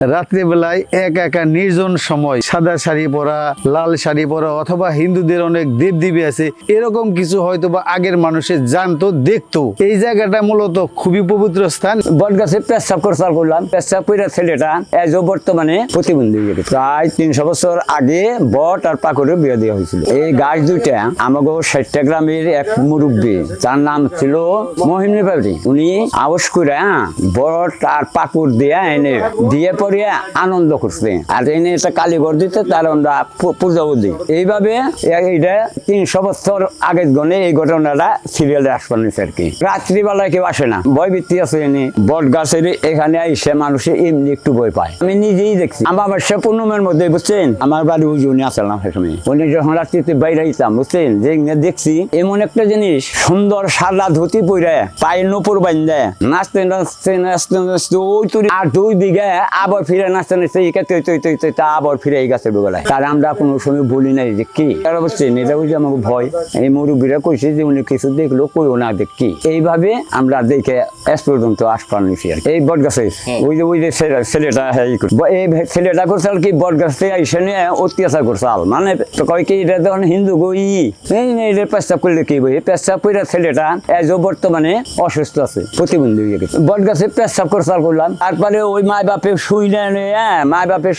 রাত্রিবেলায় এক একা নির্জন সময়, সাদা শাড়ি পরা, লাল শাড়ি পরা অথবা হিন্দুদের অনেক দেবদেবী আছে, এরকম কিছু হয়তো বা আগের মানুষে জানতো, দেখতো। এই জায়গাটা মূলত খুবই পবিত্র স্থান। বট গাছে পেশাব খরচাল করলাম। পেশাব করে ছেলেটা এজ বর্তমানে প্রতিবন্ধী প্রায় তিনশো বছর আগে বট আর পাকুরে বিয়ে দেওয়া হয়েছিল। এই গাছ দুইটা আমাকে ষাটটা গ্রামের এক মুরব্বী তার নাম ছিল মহিনী বাবরি উনি আওস করে বট আর পাকুর দিয়ে এনে, দিয়ে পরে আনন্দ করছে। আর এনে একটা কালীঘর দিতে তার আমরা পূজাও দিই এইভাবে এইটা তিনশো বছর আগের গনে এই ঘটনাটা সিরিয়ালে আসবার আর কি। রাত্রিবেলায় কেউ আসে না। ভয় বৃত্তি আছে এনে। বট গাছের এখানে এসে মানুষে এমনি একটু ভয় পায়। আমি নিজেই দেখছি। আমার বাসা পূর্ণমের মধ্যে, বুঝছেন? আমার বাড়ি ওই উনি আসলাম সেসময় উনি যখন রাত্রিতে বাইরে আইতাম, বুঝছেন? যে দেখছি, এমন একটা জিনিস, সুন্দর সাদা ধুতি পরে পায়ে নপুর বান্ধে নাচতে নাচতে নাচতে নাচতে ওই তুই আর দুই বিঘা আবার ফিরে নাচতে নাচতে একে তৈ তৈ তৈ তৈ তা আবার ফিরে এই গাছের বেলায় তার আমরা কোনো সময় বলি নাই যে কি। তারা বুঝছেন এটা বুঝে আমাকে ভয়। এই মুরব্বীরা কইছে যে উনি কিছু দেখল কইও না দেখ কি। এইভাবে আমরা দেখে এস পর্যন্ত আসপার নিছি আর এই বট গাছে ওই যে ওই যে ছেলেটা এই ছেলেটা করছে আর কি বট গাছ থেকে এসে নিয়ে অত্যাচার করছে আল। মানে তো কয় কি এটা তখন হিন্দু গই এই এটা পেশাব করলে কি বই? পেশাব করে ছেলেটা এজও বর্তমানে অসুস্থ আছে প্রতিবন্ধী হয়ে গেছে। বট গাছে পেশাব করছাল করলাম। তারপরে ওই মায় বাপে মায় বাপে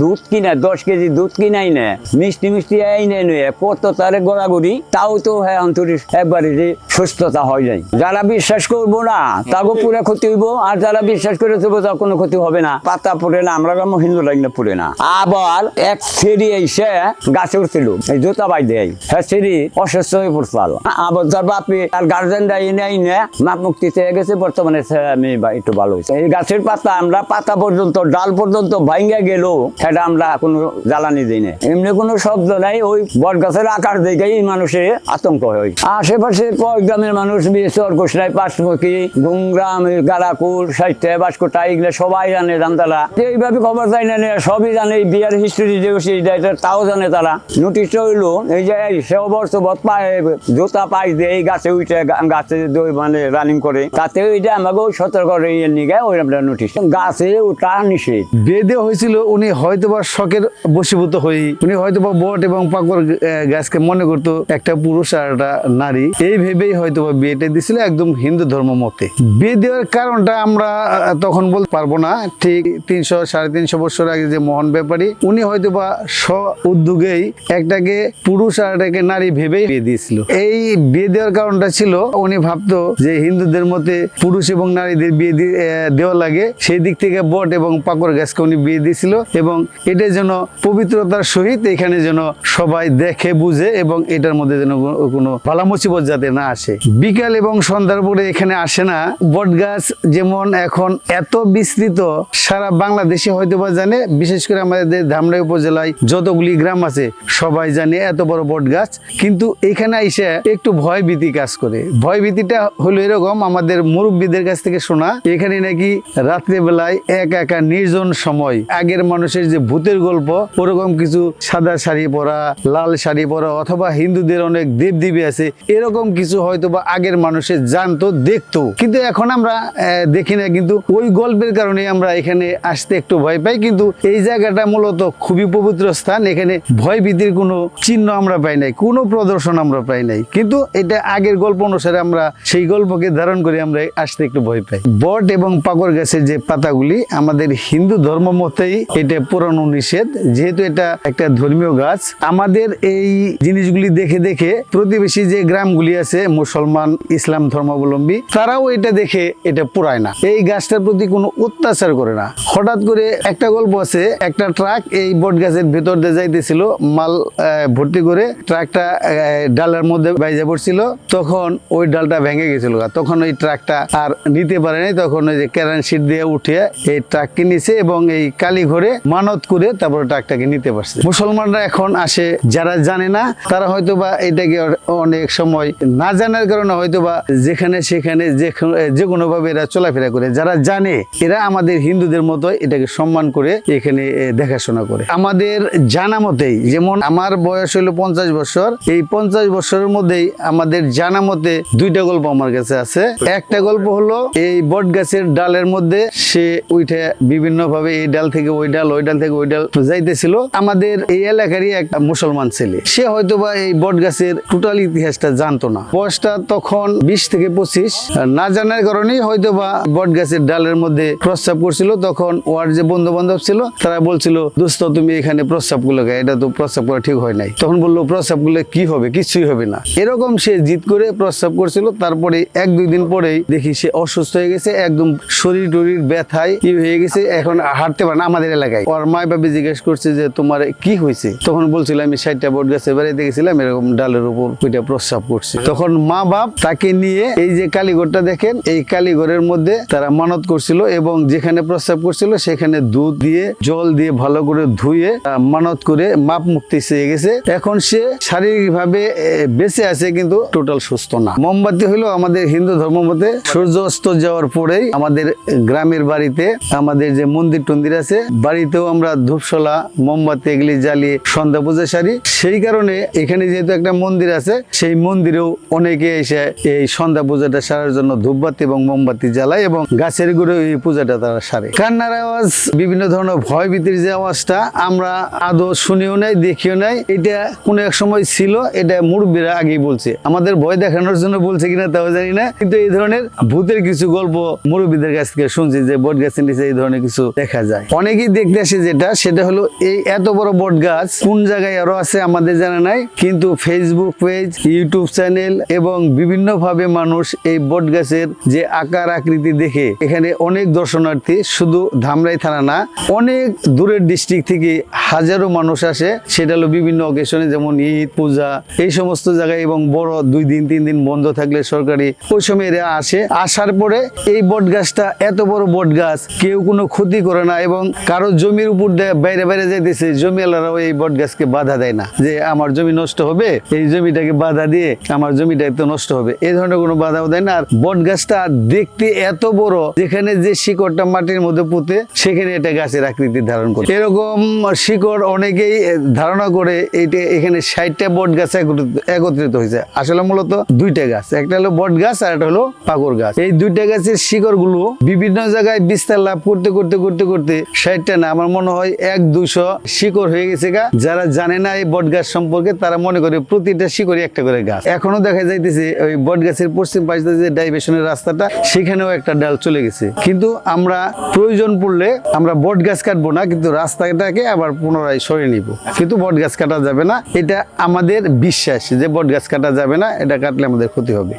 দুধ কিনে, দশ কেজি দুধ কিনাই নে, মিষ্টি মিষ্টি আইনে নিয়ে কত তারে তাও তো হ্যাঁ অন্তরিস একবারে যে সুস্থতা হয় নাই। যারা বিশ্বাস করব না তাকে পুরো ক্ষতি হইব, আর যারা বিশ্বাস করে তার কোনো ক্ষতি হবে না। পাতা পড়ে না, আমরা গ্রাম হিন্দু পড়ে না। আবার এক সেরি এসে গাছে উঠছিল, এই জুতা বাই দেয় হ্যাঁ অসুস্থ হয়ে পড়ছাল আবার তার বাপি আর গার্জেন দেয় নাই নে মাপ মুক্তি চেয়ে গেছে, বর্তমানে আমি একটু ভালো হয়েছে। এই গাছের পাতা, আমরা পাতা পর্যন্ত, ডাল পর্যন্ত ভাঙ্গে গেল, সেটা আমরা কোনো জ্বালানি দিই না এমনি কোনো শব্দ নাই, ওই বট গাছের আকার দেখেই মানুষের আতঙ্ক হয়। আশেপাশে কয়েক গ্রামের মানুষ বিশ্বর গোসরাই পাঁচমুখী গুমগ্রাম গালাকুর সাহিত্যে, বাসকোটা এগুলো সবাই জানে জানতালা। এইভাবে খবর যায় না সবই জানে, এই বিয়ার হিস্ট্রি যে তাও জানে তারা। নোটিশ হইল, এই যে এই সে বর্ষ বত পায়, জুতা পাই দিয়ে এই গাছে উঠে গাছে মানে রানিং করে, তাতে ওইটা আমাকে সতর্ক করে নিয়ে ওই নোটিশ গাছে ওটা নিষেধ। বেদে হয়েছিল উনি হয়তোবা শখের বশীভূত হয়ে উনি হয়তোবা বট এবং আহ, গাছকে মনে করতো একটা পুরুষ আর একটা নারী। এই ভেবেই হয়তোবা বিয়েটা দিছিল একদম হিন্দু ধর্ম মতে। বিয়ে দেওয়ার কারণটা আমরা তখন বলতে পারব না। ঠিক তিনশো সাড়ে তিনশো বছর আগে যে মোহন ব্যাপারী উনি হয়তোবা স্ব উদ্যোগেই একটাকে পুরুষ আর একটাকে নারী ভেবেই বিয়ে দিয়েছিল। এই বিয়ে দেওয়ার কারণটা ছিল উনি ভাবতো যে হিন্দুদের মতে পুরুষ এবং নারীদের বিয়ে দেওয়া লাগে। সেই দিক থেকে বট এবং পাকর গাছকে উনি বিয়ে দিয়েছিল এবং এটা যেন পবিত্রতার সহিত এখানে যেন সবাই দেখে, বুঝে এবং এটার মধ্যে যেন কোনো ভালা মুসিবত যাতে না আসে। বিকাল এবং সন্ধ্যার পরে এখানে আসে না। বট গাছ যেমন এখন এত বিস্তৃত, সারা বাংলাদেশে হয়তো বা জানে, বিশেষ করে আমাদের ধামরাই উপজেলায় যতগুলি গ্রাম আছে, সবাই জানে এত বড় বট গাছ। কিন্তু এখানে এসে একটু ভয় ভীতি কাজ করে। ভয় ভীতিটা হলো এরকম, আমাদের মুরব্বীদের কাছ থেকে শোনা, এখানে নাকি রাত্রেবেলায় এক একা নির্জন সময়। আগের মানুষের যে ভূতের গল্প, ওরকম কিছু সাদা শাড়ি পরা, লাল শাড়ি পরা অথবা হিন্দুদের অনেক দেবদেবী আছে, এরকম কিছু হয়তো বা আগের মানুষের জানতো, দেখতো। কিন্তু এখন আমরা দেখি না, কিন্তু ওই গল্পের কারণে আমরা এখানে আসতে একটু ভয় পাই, কিন্তু এই জায়গাটা মূলত খুবই পবিত্র স্থান। এখানে ভয় ভীতির কোনো চিহ্ন আমরা পাই নাই, কোনো প্রদর্শন আমরা পাই নাই। কিন্তু এটা আগের গল্প অনুসারে আমরা সেই গল্পকে ধারণ করে আমরা আসতে একটু ভয় পাই। বট এবং পাকর গাছের যে পাতাগুলি আমাদের হিন্দু ধর্ম মতেই এটা পুরানো নিষেধ। যেহেতু এটা একটা ধর্মীয় গাছ, আমাদের এই জিনিসগুলি দেখে দেখে প্রতিবেশী যে গ্রামগুলি আছে, মুসলমান, ইসলাম ধর্মাবলম্বী, তারাও এটা দেখে এটা পুরায় না। এই গাছটার প্রতি কোনো অত্যাচার করে না। হঠাৎ করে একটা গল্প আছে, একটা ট্রাক এই বট গাছের ভেতর দিয়ে যাইতেছিল, মাল ভর্তি করে ট্রাকটা ডালের মধ্যে বাইজা পড়ছিল, তখন ওই ডালটা ভেঙে গেছিল তখন ওই ট্রাকটা আর নিতে পারেনি, তখন ওই যে ক্যারেন শিট দিয়ে উঠে এই ট্রাককে নিছে এবং এই কালী ঘরে মানত করে তারপরে ট্রাকটাকে নিতে পারছে। মুসলমানরা এখন আসে, যারা জানে না, তারা হয়তো বা এটাকে অনেক সময় না জানার কারণে হয়তো বা যেখানে সেখানে যে কোনো ভাবে এরা চলাফেরা করে। যারা জানে, এরা আমাদের হিন্দুদের মতো এটাকে সম্মান করে এখানে দেখাশোনা করে। আমাদের জানা মতেই, যেমন আমার বয়স হলো পঞ্চাশ বছর, এই পঞ্চাশ বছরের মধ্যেই আমাদের জানা মতে দুইটা গল্প আমার কাছে আছে। একটা গল্প হলো, এই বট গাছের ডালের মধ্যে সে উঠে উঠে বিভিন্ন ভাবে এই ডাল থেকে ওই ডাল ওই ডাল থেকে ওই ডাল যাইতেছিল। আমাদের এই এলাকারই একটা মুসলমান ছেলে। সে হয়তো বা এই বট গাছের টোটাল ইতিহাসটা জানতো না। বয়সটা তখন বিশ থেকে পঁচিশ। না জানার কারণেই হয়তো বা বট গাছের ডালের মধ্যে প্রস্রাব করছিল। তখন ওর যে বন্ধু বান্ধব ছিল, তারা বলছিল, দোস্ত, তুমি এখানে প্রস্রাব করলে কেন? এটা তো প্রস্রাব করা ঠিক হয় নাই। তখন বলল প্রস্রাব করলে কি হবে? কিছুই হবে না। এরকম সে জিদ করে প্রস্রাব করছিল। তারপরে এক দুই দিন পরেই দেখি সে অসুস্থ হয়ে গেছে। একদম শরীর টরির ব্যথায় হয়ে গেছে, এখন হাঁটতে পারে না আমাদের এলাকায়। ওর মা বাবা জিজ্ঞেস করছে যে, তোমার কি হয়েছে? তখন বলছিল আমি ষাটটা বট গাছে বাড়িতে গেছিলাম, এরকম ডালের উপর ওইটা প্রস্রাব করছে। তখন মা বাপ তাকে নিয়ে এই যে কালীঘরটা দেখেন, এই কালীঘরের মধ্যে তারা মানত করছিল এবং যেখানে প্রস্রাব করছিল সেখানে দুধ দিয়ে, জল দিয়ে ভালো করে ধুয়ে মানত করে মাপ মুক্তি চেয়ে গেছে। এখন সে শারীরিক ভাবে বেঁচে আছে কিন্তু টোটাল সুস্থ না। মোমবাতি হলো আমাদের হিন্দু ধর্ম মতে সূর্য অস্ত যাওয়ার পরেই আমাদের গ্রামের বাড়িতে আমাদের যে মন্দির টন্দির আছে, বাড়িতেও আমরা ধূপশলা, মোমবাতি এগুলি জ্বালিয়ে সন্ধ্যা পূজা সারি। সেই কারণে এখানে যেহেতু একটা মন্দির আছে, সেই মন্দিরেও অনেকে এসে এই সন্ধ্যা পূজাটা সারার জন্য ধূপবাতি এবং মোমবাতি জ্বালায় এবং গাছের গুঁড়ো এই পূজাটা তারা সারে। কান্নার আওয়াজ, বিভিন্ন ধরনের ভয় ভীতির যে আওয়াজটা আমরা আদৌ শুনিও নাই, দেখিও নাই। এটা কোনো এক সময় ছিল, এটা মুরব্বীরা আগেই বলছে। আমাদের ভয় দেখানোর জন্য বলছে কিনা তাও জানি না। কিন্তু এই ধরনের ভূতের কিছু গল্প মুরব্বীদের কাছ থেকে শুনছি যে বট গাছের নিচে এই ধরনের কিছু দেখা যায়। অনেকেই দেখতে আসে যেটা, সেটা হলো এই এত বড় বট গাছ, কোন জায়গায় আরও আছে আমাদের জানা নাই, কিন্তু ফেসবুক পেজ ইউটিউব চ্যানেল এবং বিভিন্ন ভাবে মানুষ এই বট গাছের যে আকার আকৃতি দেখে, এখানে অনেক দর্শনার্থী শুধু ধামরাই থানা না, অনেক দূরের ডিস্ট্রিক্ট থেকে হাজারো মানুষ আসে। সেটা হলো বিভিন্ন অকেশনে যেমন ঈদ, পূজা, এই সমস্ত জায়গায় এবং বড় দুই দিন, তিন দিন বন্ধ থাকলে সরকারি, ওই সময় এরা আসে। আসার পরে এই বট গাছটা, এত বড় বট গাছ কেউ কোনো ক্ষতি করে না এবং কারও জমির উপর বাইরে বাইরে যাইতেছে জমিওয়ালারাও এই বট গাছকে বাধা দেয় না যে আমার জমি নষ্ট হবে, এই জমিটাকে বাধা দিয়ে আমার জমিটা তো নষ্ট হবে। এই ধরনের কোনো বাধাও দেয় না। আর বট গাছটা দেখতে এত বড়, যেখানে যে শিকড়টা মাটির মধ্যে পুঁতে, সেখানে এটা গাছের আকৃতি ধারণ করে। এরকম শিকড় অনেকেই ধারণা করে এইটা এখানে ষাটটা বট গাছ একত্রিত- হয়েছে। আসলে মূলত দুইটা গাছ। একটা হলো বট গাছ আর একটা হলো পাকর গাছ। এই দুইটা গাছের শিকড়গুলো বিভিন্ন জায়গায় বিস্তার লাভ করতে করতে করতে করতে ষাটটা না, আমার মনে হয় এক দুশো শিকড় হয়ে গেছে গা। যারা জানে না এই বট গাছ সম্পর্কে, তারা মনে করে প্রতিটা শিকড়ই একটা করে গাছ। এখনও দেখা যাইতেছে ওই বট গাছের পশ্চিম পাশে যে ডাইভেশনের রাস্তাটা, সেখানেও একটা ডাল চলে গেছে। কিন্তু আমরা প্রয়োজন পড়লে আমরা বট গাছ কাটবো না, কিন্তু রাস্তাটাকে আবার পুনরায় সরিয়ে নিব। কিন্তু বট গাছ কাটা যাবে না, এটা আমাদের বিশ্বাস যে বট গাছ কাটা যাবে না, এটা কাটলে আমাদের ক্ষতি হবে।